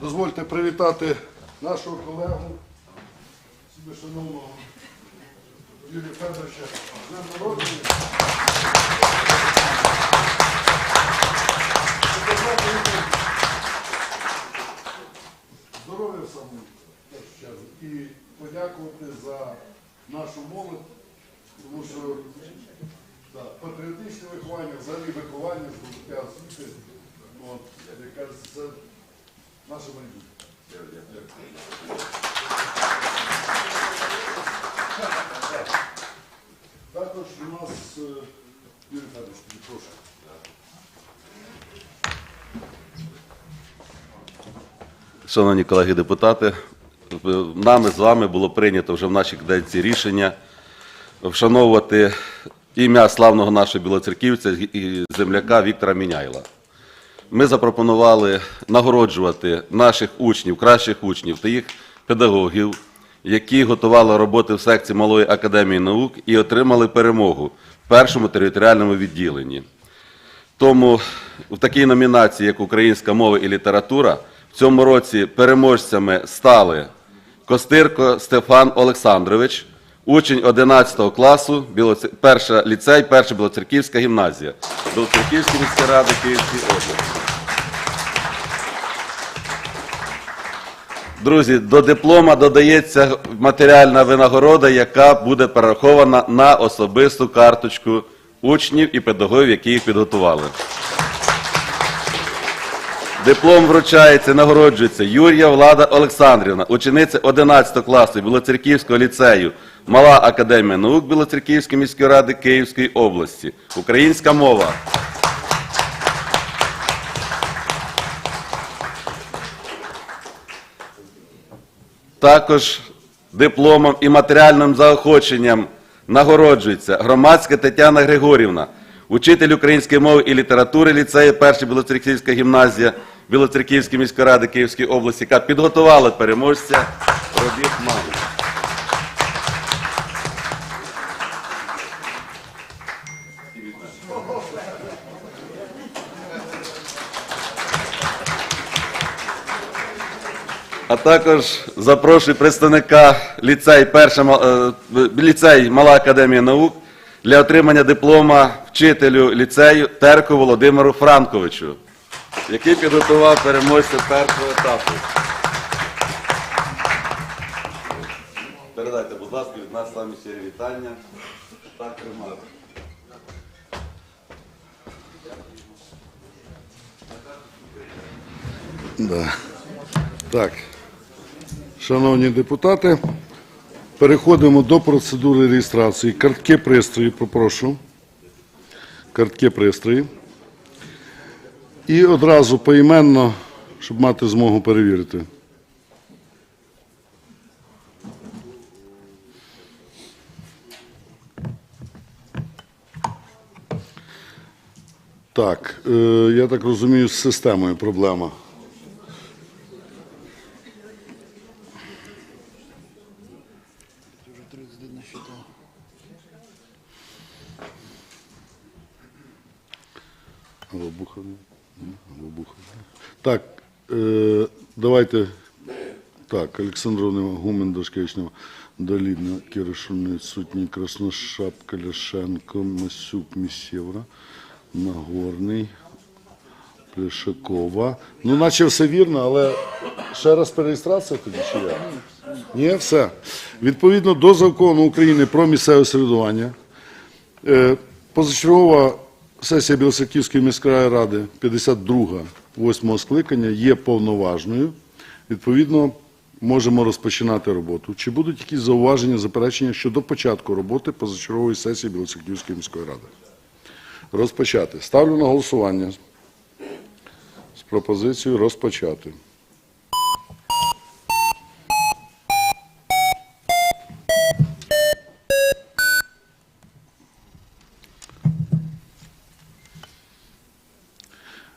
Дозвольте привітати нашого колегу, шановного Юрія Федоровича з народження. Здоров'я саме і подякувати за нашу молодь, тому що так, патріотичне виховання, взагалі виховання, здобуття освіти, як це наше майбутнє. Також у нас е, Юрій Федорович, прошу. Шановні колеги депутати, нами з вами було прийнято вже в нашій каденції рішення вшановувати ім'я славного нашого білоцерківця і земляка Віктора Міняйла. Ми запропонували нагороджувати наших учнів, кращих учнів та їх педагогів, які готували роботи в секції Малої академії наук і отримали перемогу в першому територіальному відділенні. Тому в такій номінації, як Українська мова і література, в цьому році переможцями стали Костирко Стефан Олександрович, учень 11 класу, перша ліцей, перша Білоцерківська гімназія, Білоцерківської міської ради Київської області. Друзі, до диплома додається матеріальна винагорода, яка буде перерахована на особисту карточку учнів і педагогів, які їх підготували. Диплом вручається, нагороджується Юрія Влада Олександрівна, учениця 11 класу Білоцерківського ліцею, Мала академія наук Білоцерківської міської ради Київської області. Українська мова. Також дипломом і матеріальним заохоченням нагороджується громадська Тетяна Григорівна, учитель української мови і літератури ліцею перша Білоцерківська гімназія Білоцерківської міської ради Київської області, яка підготувала переможця робіт мами. А також запрошую представника ліцей, перша, е, ліцей Мала Академія наук для отримання диплома вчителю ліцею Терку Володимиру Франковичу, який підготував переможця першого етапу. Передайте, будь ласка, від нас самі щирі вітання. Так тримати. Да. Так, шановні депутати, переходимо до процедури реєстрації. Картки пристрої, попрошу. Картки пристрої. І одразу поіменно, щоб мати змогу перевірити. Так, е, я так розумію, з системою проблема. Так, е, давайте. Так, Олександровна Гумен, Дашкевичнева, Долідна, Киришуни, Сутні, Красношапка, Ляшенко, Масюк, Місєвра, Нагорний, Пляшакова. Ну, наче все вірно, але ще раз перереєстрація тоді чи як? Ні, все. Відповідно до закону України про місцеве середування, Е, Позачергова сесія Білоцерківської міської ради 52 8 скликання є повноважною. Відповідно, можемо розпочинати роботу. Чи будуть якісь зауваження, заперечення щодо початку роботи позачергової сесії Білоцерківської міської ради? Розпочати. Ставлю на голосування з пропозицією розпочати.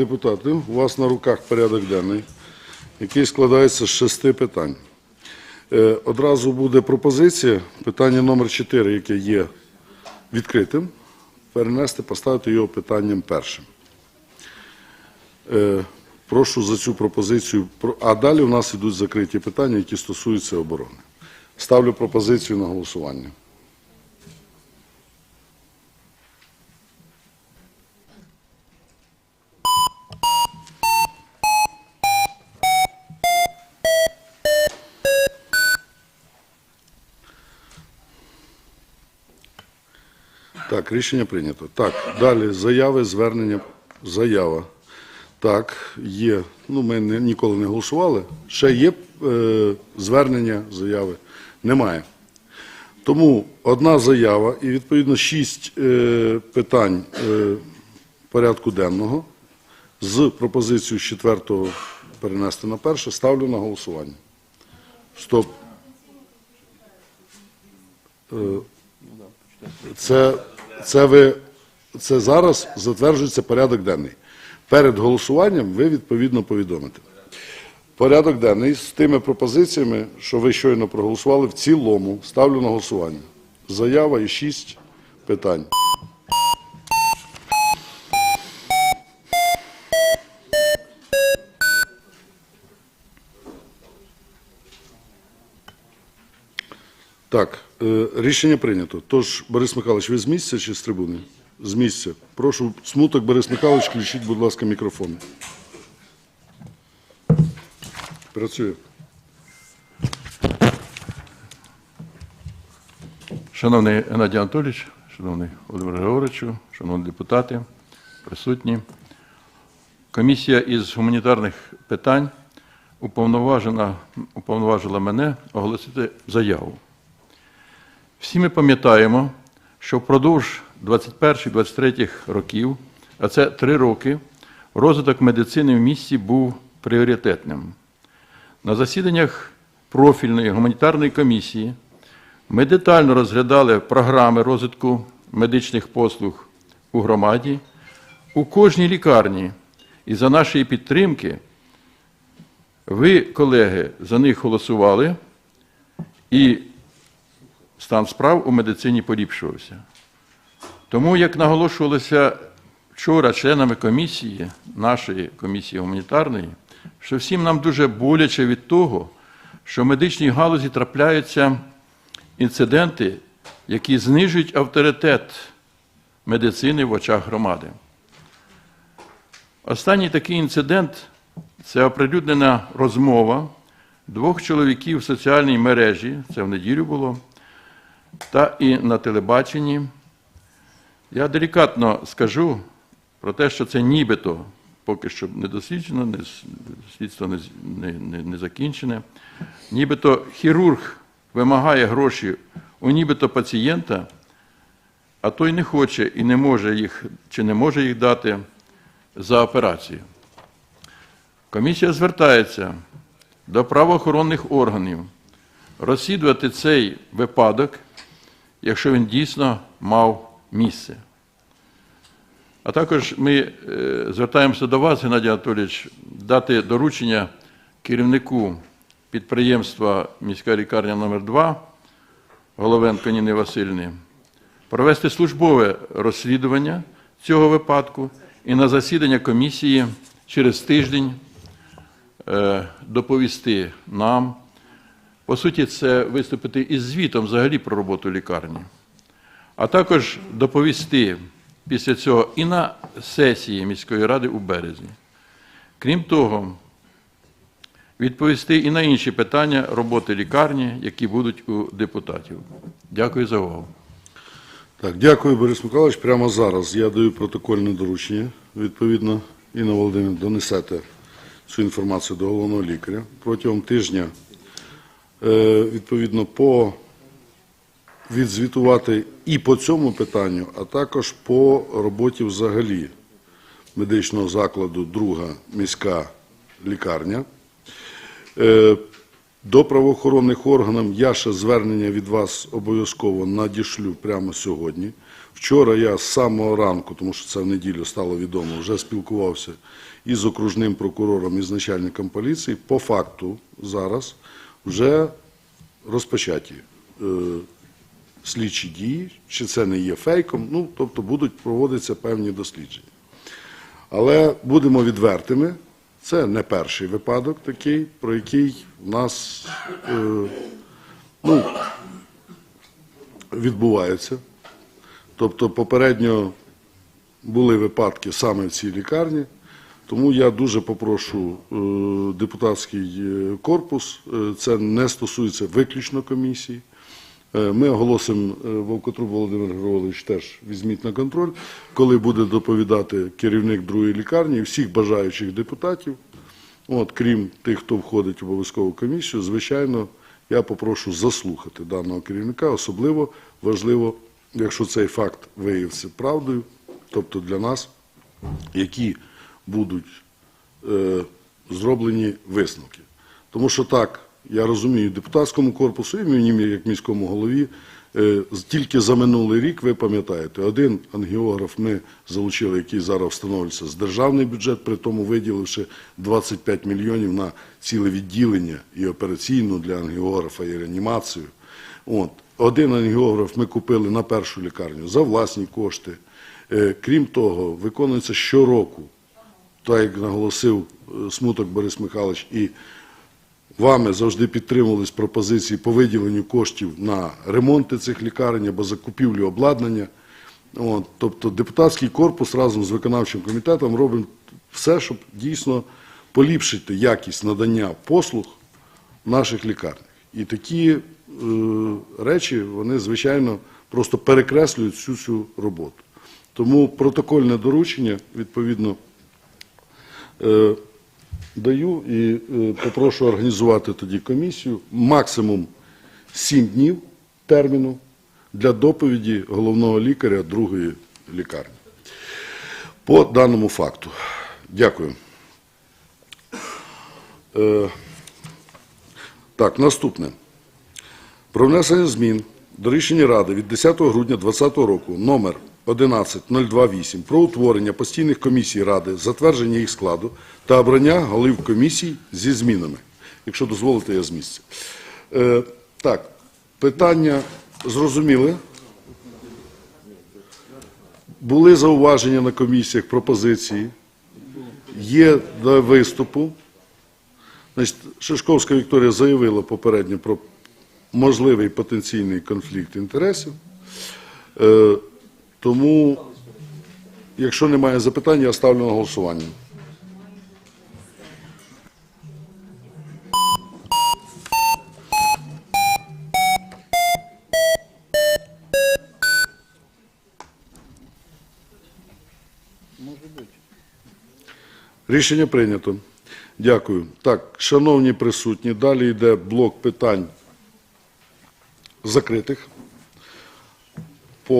депутати, у вас на руках порядок денний, який складається з шести питань. Е, Одразу буде пропозиція, питання номер 4, яке є відкритим, перенести, поставити його питанням першим. Е, Прошу за цю пропозицію. А далі у нас йдуть закриті питання, які стосуються оборони. Ставлю пропозицію на голосування. Так, рішення прийнято. Так, далі заяви, звернення, заява. Так, є. Ну, ми не, ніколи не голосували. Ще є е, звернення, заяви? Немає. Тому одна заява і відповідно шість е, питань е, порядку денного з пропозицією з четвертого перенести на перше ставлю на голосування. Стоп. Е, Це, це, ви, це зараз затверджується порядок денний. Перед голосуванням ви відповідно повідомите. Порядок денний з тими пропозиціями, що ви щойно проголосували, в цілому ставлю на голосування. Заява і шість питань. Так, рішення прийнято. Тож, Борис Михайлович, ви з місця чи з трибуни? З місця. Прошу, смуток Борис Михайлович, включіть, будь ласка, мікрофон. Працює. Шановний Геннадій Анатолійович, шановний Володимир Григоровичу, шановні депутати, присутні. Комісія із гуманітарних питань уповноважена, уповноважила мене оголосити заяву. Всі ми пам'ятаємо, що впродовж 21-23 років, а це три роки, розвиток медицини в місті був пріоритетним. На засіданнях профільної гуманітарної комісії ми детально розглядали програми розвитку медичних послуг у громаді, у кожній лікарні. І за нашої підтримки ви, колеги, за них голосували, і стан справ у медицині поліпшувався. Тому, як наголошувалося вчора членами комісії, нашої комісії гуманітарної, що всім нам дуже боляче від того, що в медичній галузі трапляються інциденти, які знижують авторитет медицини в очах громади. Останній такий інцидент це оприлюднена розмова двох чоловіків в соціальній мережі, це в неділю було, та і на телебаченні. Я делікатно скажу про те, що це нібито поки що не досліджено, не, слідство не, не, не, не закінчене. Нібито хірург вимагає гроші у нібито пацієнта, а той не хоче і не може їх чи не може їх дати за операцію. Комісія звертається до правоохоронних органів розслідувати цей випадок, якщо він дійсно мав місце. А також ми е, звертаємося до вас, Геннадій Анатолійович, дати доручення керівнику підприємства міська лікарня номер 2 Головенко Ніни Васильівни, провести службове розслідування цього випадку і на засідання комісії через тиждень е, доповісти нам. По суті, це виступити із звітом взагалі про роботу лікарні, а також доповісти після цього і на сесії міської ради у березні. Крім того, відповісти і на інші питання роботи лікарні, які будуть у депутатів. Дякую за увагу. Так, дякую, Борис Миколаївич. Прямо зараз я даю протокольне доручення. Відповідно, Інна Володимирівна, донесете цю інформацію до головного лікаря. Протягом тижня, відповідно, по відзвітувати і по цьому питанню, а також по роботі взагалі медичного закладу друга міська лікарня. Е, До правоохоронних органів я ще звернення від вас обов'язково надішлю прямо сьогодні. Вчора я з самого ранку, тому що це в неділю стало відомо, вже спілкувався із окружним прокурором, і з начальником поліції. По факту зараз вже розпочаті е, слідчі дії, чи це не є фейком, ну, тобто будуть проводитися певні дослідження. Але будемо відвертими, це не перший випадок такий, про який в нас е, ну, відбувається. Тобто попередньо були випадки саме в цій лікарні, тому я дуже попрошу е, депутатський е, корпус, е, це не стосується виключно комісії. Ми оголосимо Вовкотруб Володимир Григорович теж візьміть на контроль, коли буде доповідати керівник другої лікарні всіх бажаючих депутатів. От, крім тих, хто входить в обов'язкову комісію, звичайно, я попрошу заслухати даного керівника. Особливо важливо, якщо цей факт виявиться правдою, тобто для нас, які будуть е, зроблені висновки. Тому що так, я розумію, депутатському корпусу і мені, як міському голові, е, тільки за минулий рік, ви пам'ятаєте, один ангіограф ми залучили, який зараз встановлюється з державний бюджет, при тому виділивши 25 мільйонів на ціле відділення і операційну для ангіографа і реанімацію. От. Один ангіограф ми купили на першу лікарню за власні кошти. Е, Крім того, виконується щороку так як наголосив е, смуток Борис Михайлович, і вами завжди підтримувались пропозиції по виділенню коштів на ремонти цих лікарень або закупівлю обладнання. От, тобто депутатський корпус разом з виконавчим комітетом робить все, щоб дійсно поліпшити якість надання послуг в наших лікарнях. І такі е, речі, вони, звичайно, просто перекреслюють всю цю роботу. Тому протокольне доручення, відповідно, даю і е, попрошу організувати тоді комісію максимум 7 днів терміну для доповіді головного лікаря другої лікарні. По даному факту. Дякую. Е, Так, наступне. Про внесення змін до рішення Ради від 10 грудня 2020 року номер 11028 про утворення постійних комісій Ради, затвердження їх складу та обрання голів комісій зі змінами. Якщо дозволите, я з місця. Е, так, питання зрозуміли? Були зауваження на комісіях, пропозиції? Є до виступу. Шишковська Вікторія заявила попередньо про можливий потенційний конфлікт інтересів. Е, тому, якщо немає запитань, я ставлю на голосування. Рішення прийнято. Дякую. Так, шановні присутні, далі йде блок питань закритих.